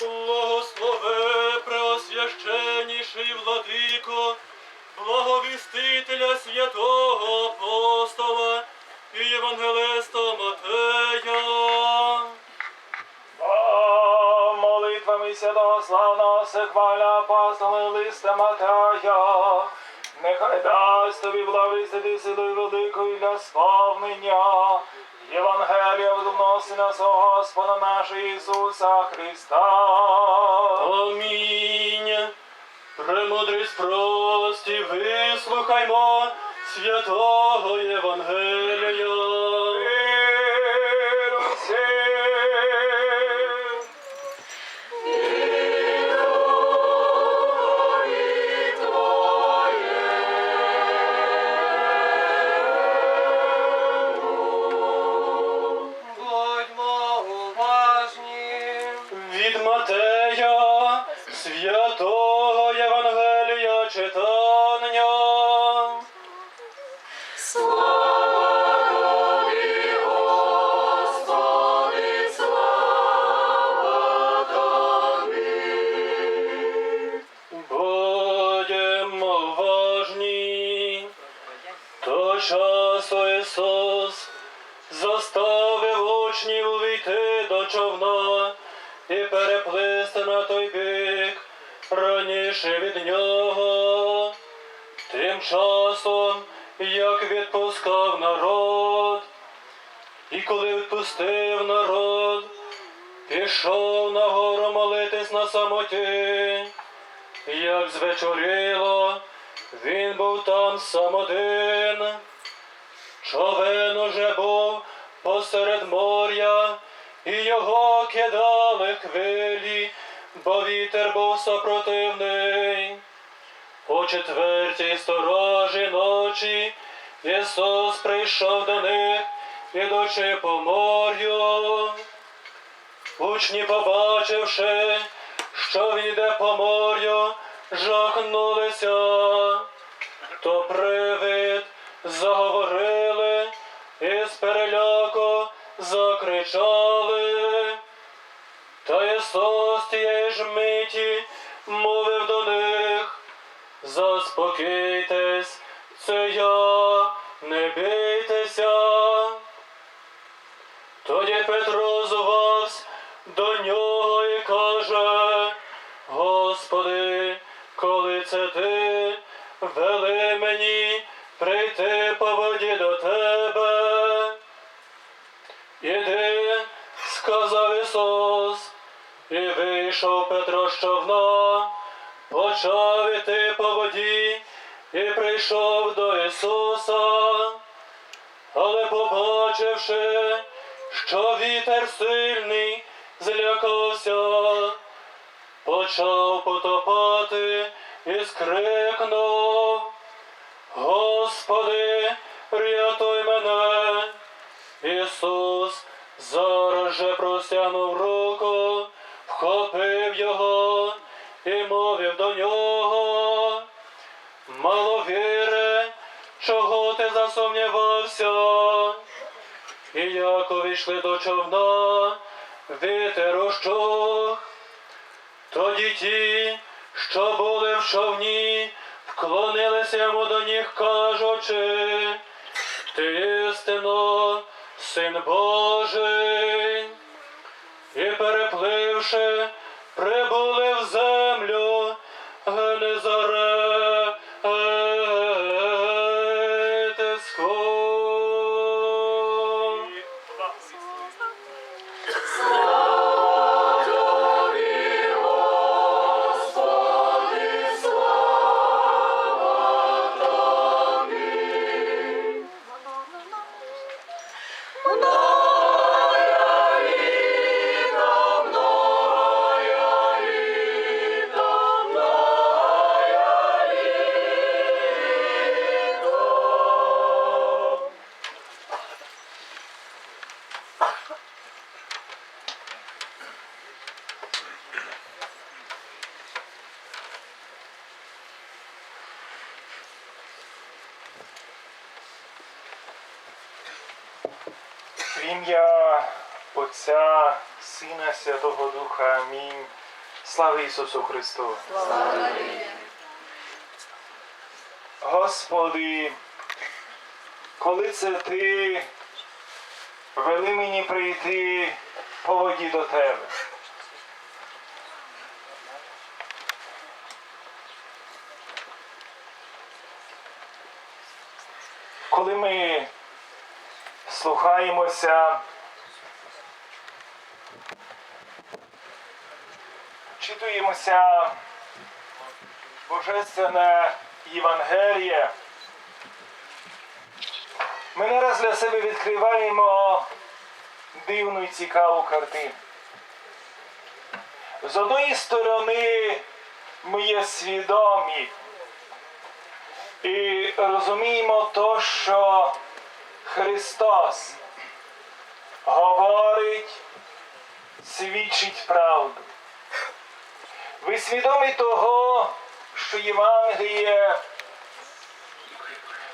Благослови преосвященніший владико, благовістителя святого апостола і євангелиста Матея. О, молитвами святого славного сихваля апостола листа Матая, нехай дасть тобі благовістити силою великою для сповнення Євангелія вносина Сина свого Господа нашого Ісуса Христа. Амінь. Премудрість прості, вислухаймо святого Євангелія. Євангелія читання. Будемо як відпускав народ, і коли відпустив народ, пішов на гору молитись на самоті. Як звечоріло, він був там сам один. Човен уже був посеред моря, і його кидали хвилі, бо вітер був сопротивний. У четвертій сторожі ночі Ісус прийшов до них, ідучи по морю. Учні, побачивши, що він йде по морю, жахнулися, то привид заговорили і з переляку закричали. Та Ісус тієї ж миті мовив до них, заспокійтесь, це я, не бійтеся. Тоді Петро звався до нього і каже, Господи, коли це ти, вели мені прийти по воді до тебе. Іди, сказав Ісус, і вийшов Петро з човна, почав іти по воді і прийшов до Ісуса. Але побачивши, що вітер сильний, злякався, почав потопати і скрикнув. Господи, рятуй мене. Ісус зараз же простягнув руку, вхопив його засумнівався? І як увійшли до човна, вітер ущух. Тоді ті, що були в човні, вклонилися йому до ніг, кажучи, ти істинно, син Божий. І перепливши, прибули В ім'я Отця, Сина Святого Духа. Амінь. Слава Ісусу Христу! Господи, коли це ти вели мені прийти по воді до Тебе. Коли ми слухаємося, читуємося Божественне Євангеліє, ми не раз для себе відкриваємо дивну і цікаву картину. З одної сторони ми є свідомі і розуміємо то, що Христос говорить, свідчить правду. Ви свідомі того, що Євангеліє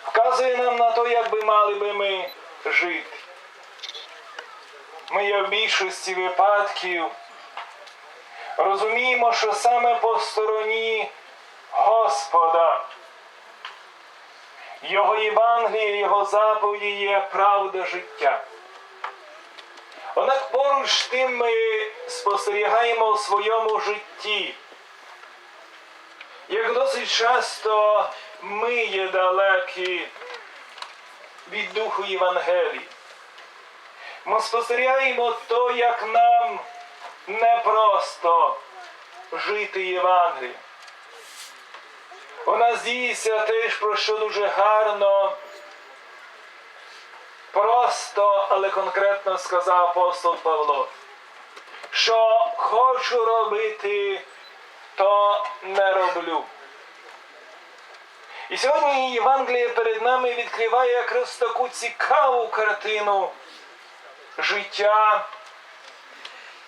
вказує нам на те, як би мали би ми жити. Ми в більшості випадків розуміємо, що саме по стороні Господа. Його Євангеліє, Його заповіді є правда життя. Однак поруч з тим ми спостерігаємо у своєму житті, як досить часто ми є далекі від Духу Євангелії. Ми спостерігаємо то, як нам непросто жити Євангелієм. Нас діється теж про що дуже гарно, просто, але конкретно сказав апостол Павло, що хочу робити, то не роблю. І сьогодні Євангеліє перед нами відкриває якраз таку цікаву картину життя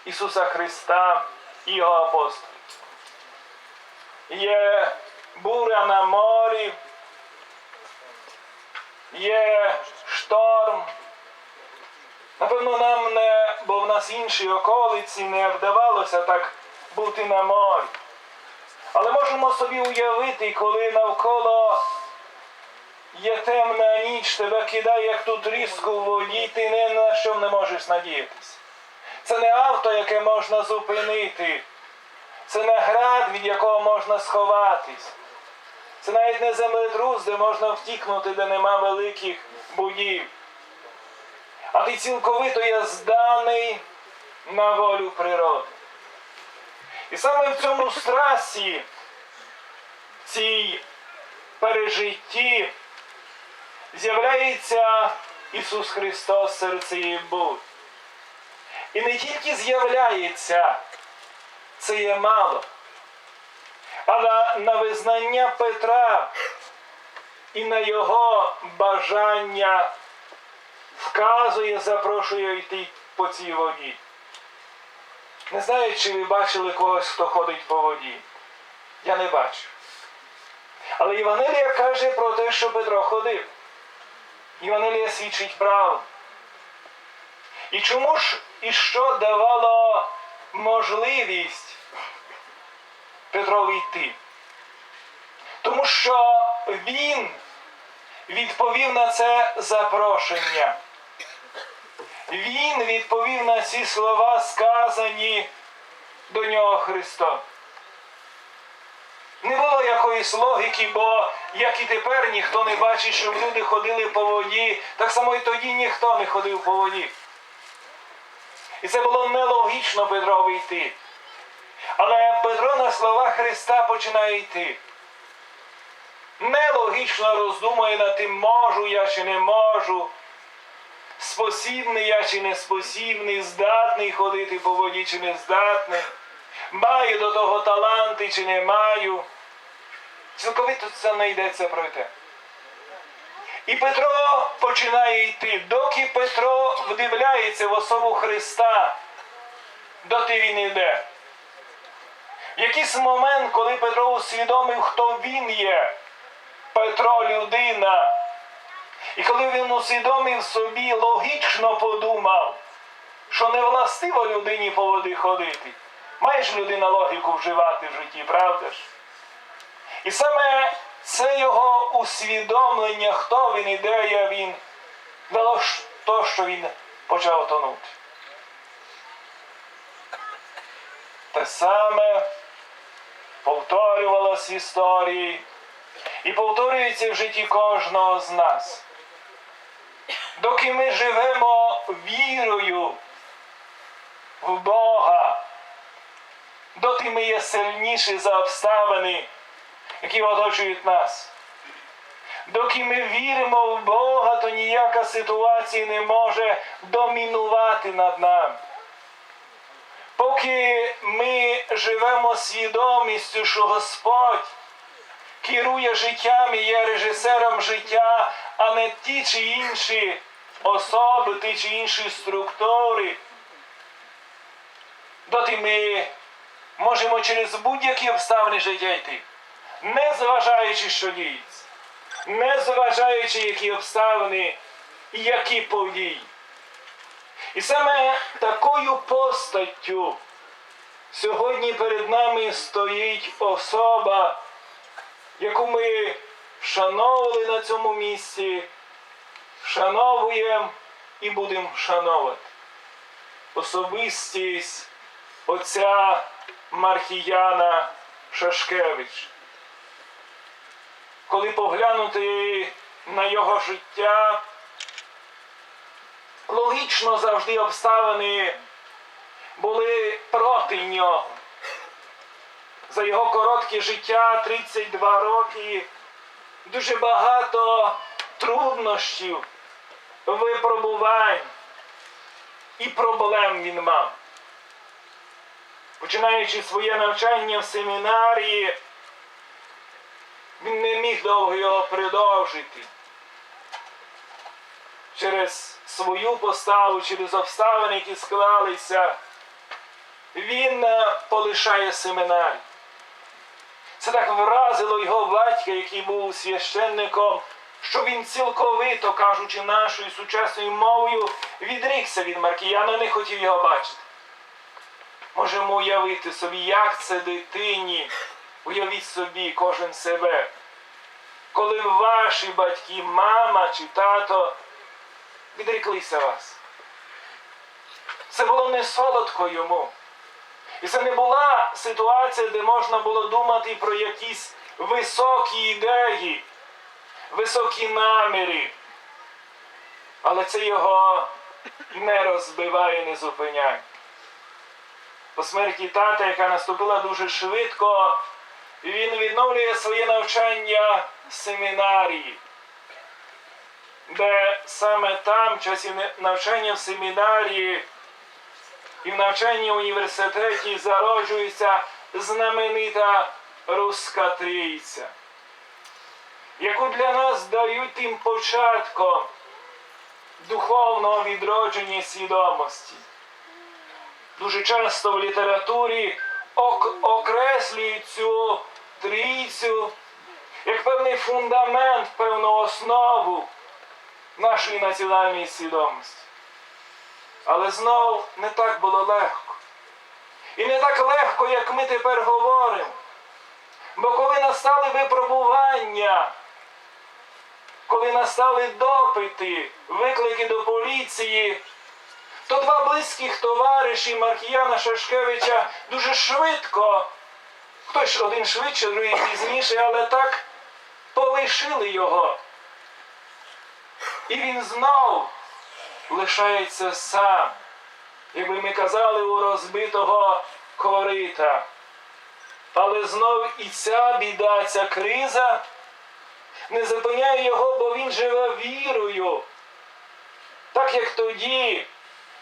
Ісуса Христа і Його апостолів. Є буря на морі, є шторм. Напевно, нам не, бо в нас інші околиці не вдавалося так бути на морі. Але можемо собі уявити, коли навколо є темна ніч, тебе кидає, як тут різко в воді, ти ні на що не можеш надіятися. Це не авто, яке можна зупинити. Це не град, від якого можна сховатись. Це навіть не землетрус, де можна втікнути, де нема великих будів. А ти цілковито є зданий на волю природи. І саме в цьому страсі, цій пережитті, з'являється Ісус Христос серед цієї бурі. І не тільки з'являється, це є мало. Але на визнання Петра і на його бажання вказує, запрошує йти по цій воді. Не знаю, чи ви бачили когось, хто ходить по воді. Я не бачу. Але Євангелія каже про те, що Петро ходив. Євангелія свідчить правду. І чому ж і що давало можливість Петрові йти? Тому що він відповів на це запрошення. Він відповів на ці слова, сказані до нього Христом. Не було якоїсь логіки, бо як і тепер ніхто не бачить, щоб люди ходили по воді, так само і тоді ніхто не ходив по воді. І це було нелогічно Петрові йти. Але Петро слова Христа починає йти. Нелогічно роздумує над тим, можу я чи не можу, спосібний я чи не спосібний, здатний ходити по воді чи не здатний, маю до того таланти чи не маю. Цілковито це не йдеться про те. І Петро починає йти. Доки Петро вдивляється в особу Христа, доти він йде. Якийсь момент, коли Петро усвідомив, хто він є, Петро людина. І коли він усвідомив собі, логічно подумав, що не властиво людині по воді ходити. Має ж людина логіку вживати в житті, правда ж? І саме це його усвідомлення, хто він, ідея він, дало то, що він почав тонути. Те саме повторювалось в історії і повторюється в житті кожного з нас. Доки ми живемо вірою в Бога, доти ми є сильніші за обставини, які оточують нас. Доки ми віримо в Бога, то ніяка ситуація не може домінувати над нами. Поки ми живемо свідомістю, що Господь керує життям і є режисером життя, а не ті чи інші особи, ті чи інші структури, доти ми можемо через будь-які обставини життя йти, не зважаючи, що діється, не зважаючи, які обставини які події. І саме такою постаттю сьогодні перед нами стоїть особа, яку ми вшановували на цьому місці, вшановуємо і будемо вшановувати. Особистість отця Мархіяна Шашкевич. Коли поглянути на його життя, логічно завжди обставини були проти нього. За його коротке життя 32 роки дуже багато труднощів, випробувань і проблем він мав. Починаючи своє навчання в семінарії, він не міг довго його продовжити через свою поставу, через обставини, які склалися, він е, полишає семинарій. Це так вразило його батька, який був священником, що він цілковито, кажучи нашою сучасною мовою, відрікся від Маркіяна, не хотів його бачити. Можемо уявити собі, як це дитині, уявіть собі кожен себе. Коли ваші батьки, мама чи тато відріклися вас. Це було не солодко йому. І це не була ситуація, де можна було думати про якісь високі ідеї, високі наміри. Але це його не розбиває, не зупиняє. По смерті тата, яка наступила дуже швидко, він відновлює своє навчання в семінарії де саме там, в часі навчання в семінарії і в навчанні в університеті зароджується знаменита Руська Трійця, яку для нас дають тим початком духовного відродження свідомості. Дуже часто в літературі ок- окреслюють цю трійцю як певний фундамент, певну основу нашої національної свідомості. Але знов не так було легко. І не так легко, як ми тепер говоримо. Бо коли настали випробування, коли настали допити, виклики до поліції, то два близьких товариші Маркіяна Шашкевича дуже швидко, хтось один швидше, другий пізніше, але так полишили його. І він знов лишається сам, якби ми казали у розбитого корита. Але знов і ця біда, ця криза не зупиняє його, бо він живе вірою. Так як тоді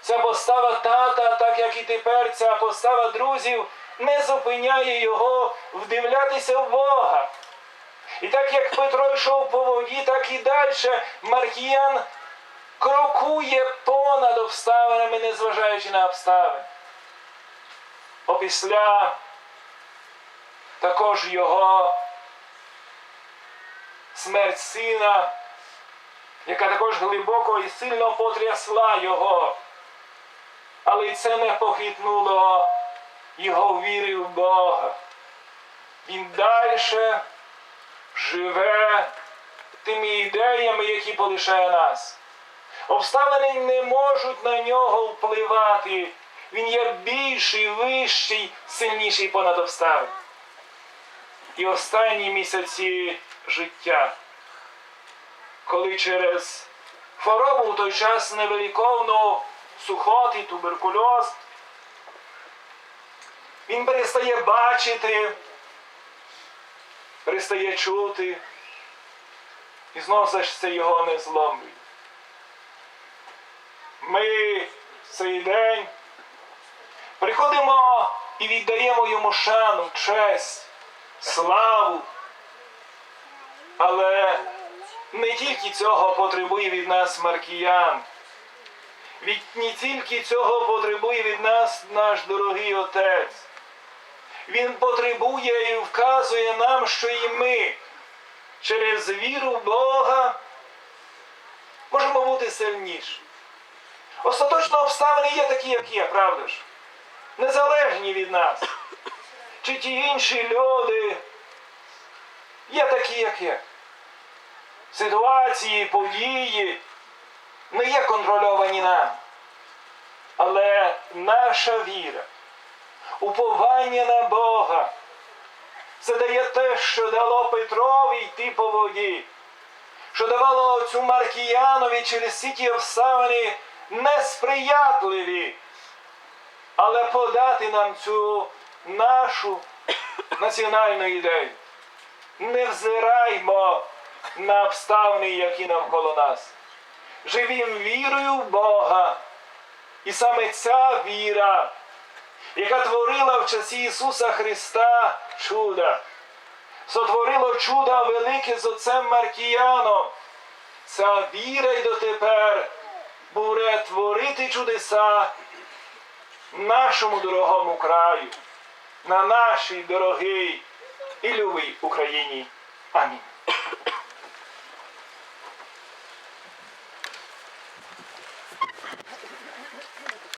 ця постава тата, так як і тепер ця постава друзів, не зупиняє його вдивлятися в Бога. І так як Петро йшов по воді, так і далі Маркіян крокує понад обставинами, незважаючи на обставини. Опісля також його смерть сина, яка також глибоко і сильно потрясла його. Але й це не похитнуло його віри в Бога. Він далі живе тими ідеями, які полишає нас. Обставини не можуть на нього впливати. Він є більший, вищий, сильніший понад обставини. І останні місяці життя, коли через хворобу в той час невеликовну сухоти, туберкульоз, він перестає бачити, перестає чути, і знову це його не зломлює. Ми в цей день приходимо і віддаємо йому шану, честь, славу. Але не тільки цього потребує від нас Маркіян. Від не тільки цього потребує від нас наш дорогий Отець. Він потребує і вказує нам, що і ми через віру Бога можемо бути сильніші. Остаточно обставини є такі, як є, правда ж? Незалежні від нас. Чи ті інші люди є такі, як є. Ситуації, події не є контрольовані нами. Але наша віра, уповання на Бога, це дає те, що дало Петрові йти по воді, що давало цю Маркіянові через всі ті обставини несприятливі, але подати нам цю нашу національну ідею. Не взираймо на обставини, які навколо нас. Живім вірою в Бога. І саме ця віра, яка творила в часі Ісуса Христа чуда, сотворило чуда велике з отцем Маркіяном. Ця віра й дотепер буде творити чудеса нашому дорогому краю, на нашій дорогій і любій Україні. Амінь.